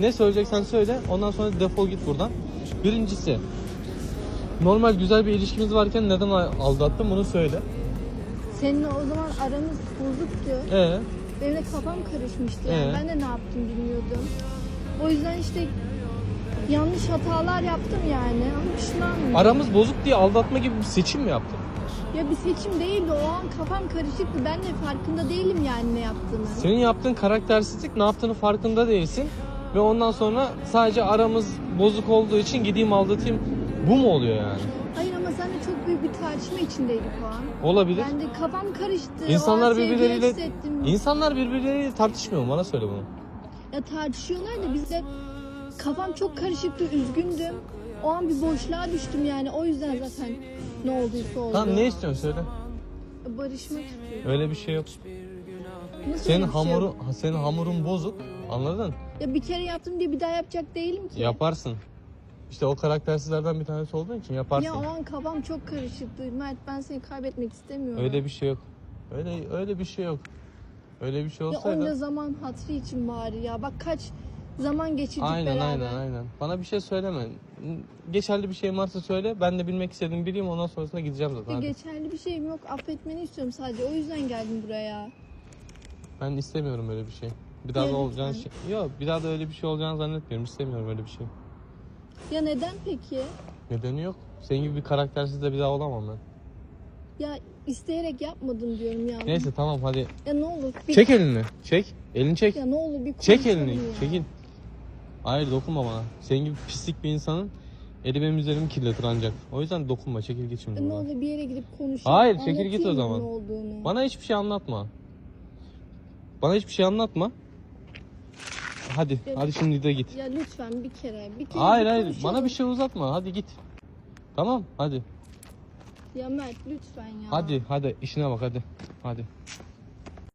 Ne söyleyeceksen söyle. Ondan sonra defol git buradan. Birincisi. Normal güzel bir ilişkimiz varken neden aldattın bunu söyle. Seninle o zaman aramız bozuktu. Ee, Benim de kafam karışmıştı yani. Ee? Ben de ne yaptım bilmiyordum. O yüzden işte yanlış hatalar yaptım yani. Ama pişmanım. aramız bozuk diye aldatma gibi bir seçim mi yaptın? Ya bir seçim değildi. O an kafam karışıktı. Ben de farkında değilim yani ne yaptığımı. Senin yaptığın karaktersizlik ne yaptığını farkında değilsin. Ve ondan sonra sadece aramız bozuk olduğu için gideyim aldatayım. Bu mu oluyor yani? Hayır ama sen de çok büyük bir tartışma içindeydik o an. Olabilir. Ben de kafam karıştı. İnsanlar birbirleriyle insanlar birbirleriyle tartışmıyor mu? Bana söyle bunu. Ya tartışıyorlar da biz de kafam çok karışıktı, üzgündüm. O an bir boşluğa düştüm yani. O yüzden zaten ne olduysa oldu. Tamam ne istiyorsun söyle. Barışmak istiyorum. Öyle bir şey yok. Nasıl Senin öyle bir şey hamurun yok? senin hamurun bozuk. Anladın? Ya bir kere yaptım diye bir daha yapacak değilim ki. Yaparsın. İşte o karaktersizlerden bir tanesi olduğun için yaparsın. Ya o an kafam çok karışıktı. Mert ben seni kaybetmek istemiyorum. Öyle bir şey yok. Öyle öyle bir şey yok. Öyle bir şey Ya olsaydı. onca zaman hatırı için bari ya. Bak kaç zaman geçirdik Aynen beraber. aynen aynen. Bana bir şey söyleme. Geçerli bir şey varsa söyle. Ben de bilmek istediğimi bileyim ondan sonrasında gideceğim zaten. Ya Hadi. geçerli bir şeyim yok. Affetmeni istiyorum sadece. O yüzden geldim buraya. Ben istemiyorum öyle bir şey. Bir daha da Ya olacağını şey. Yok bir daha da öyle bir şey olacağını zannetmiyorum. İstemiyorum öyle bir şey. Ya neden peki? Nedeni yok. Senin gibi bir karaktersiz de bir daha olamam ben. Ya isteyerek yapmadım diyorum ya. Neyse tamam hadi. Ya ne olur. Bir, Çek elini. Çek. Elini çek. Ya ne olur bir Çek konuşalım elini. ya. Çekil. Hayır dokunma bana. Senin gibi pislik bir insanın eli benim üzerimi kirletir ancak. O yüzden dokunma. Çekil git şimdi Ya ne buradan. olur bir yere gidip konuşalım. Hayır, çekil git o Anlatayım zaman. Ne olduğunu. Bana hiçbir şey anlatma. Bana hiçbir şey anlatma. Hadi. Ya- Hadi şimdi de git. Ya lütfen bir kere. Bir kere Hayır bir hayır. konuşalım. Bana bir şey uzatma. Hadi git. Tamam hadi. Ya Mert lütfen ya. Hadi hadi işine bak hadi. Hadi.